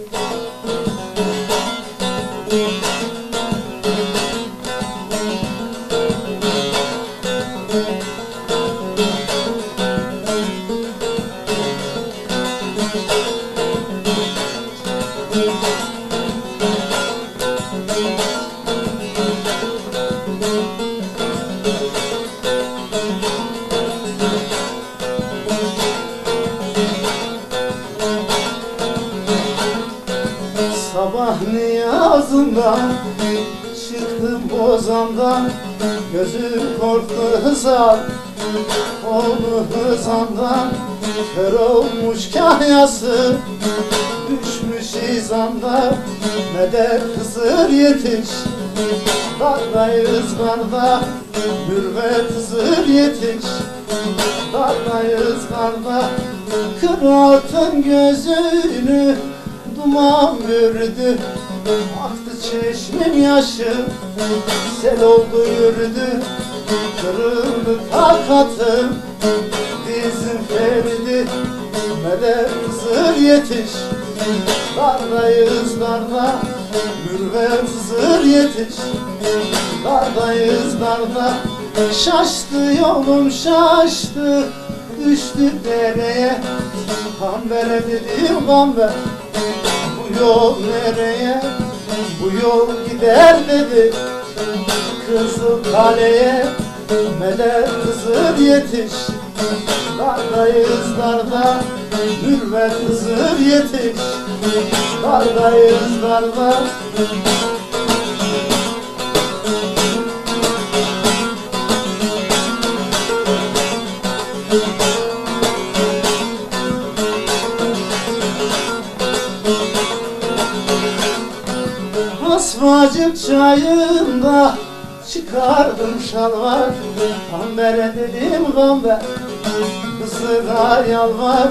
Música Sabah niyazından çıktım bozandan Gözüm korktu hızar oldu hızandan Kör olmuş kahyası düşmüş izanda Medet Hızır yetiş Dardayız karda Mürvet Hızır yetiş Dardayız karda Kıratın gözünü Duman bürüdü Aktı çeşmem yaşı. Sel oldu yürüdü. Kırıldı takatım Dizim feridi. Medet Hızır yetiş. Dardayız darda. Mürvet Hızır yetiş. Dardayız darda. Şaştı yolum şaştı. Düştü dereye. Kambere dedim kamber Bu yol nereye? Bu yol gider dedi Kızıl kaleye Medet Hızır yetiş. Dardayız darda Mürvet Hızır yetiş. Dardayız darda Asmacık çayında çıkardım şalvar. Kambere dedim kamber Kızına yalvar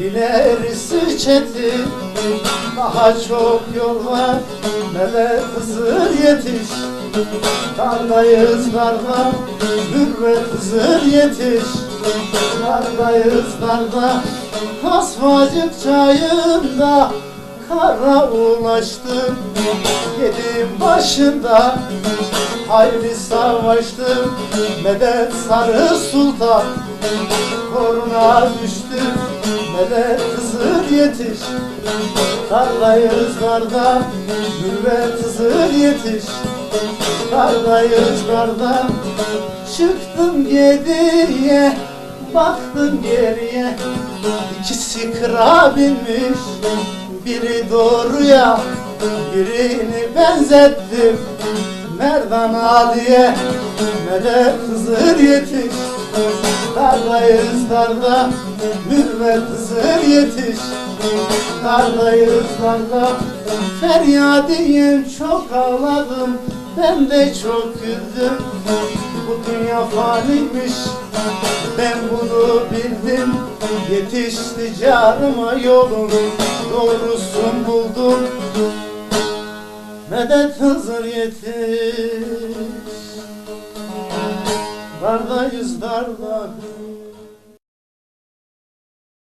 İlerisi çetin Daha çok yol var Mele Hızır yetiş. Kardayız karda Hürmet Hızır yetiş. Kardayız karda Asmacık çayında Kara ulaştım. Yedim başında Hayli savaştım. Medet Sarı Sultan Koruna düştüm. Medet Hızır yetiş Kardayız karda. Mürvet Hızır yetiş Kardayız karda. Çıktım geriye Baktım geriye. İkisi kıra binmiş Biri doğruya Birini benzettim. Merdan Ali'ye Medet Hızır yetiş. Dardayız darda Mürvet Hızır yetiş. Dardayız darda Feryadiyim çok ağladım. Ben de çok güldüm. Bu dünya faniymiş Ben bunu bildim Yetişti canıma yolum. Doğrusun buldum Medet Hızır yetiş. Dardayız darda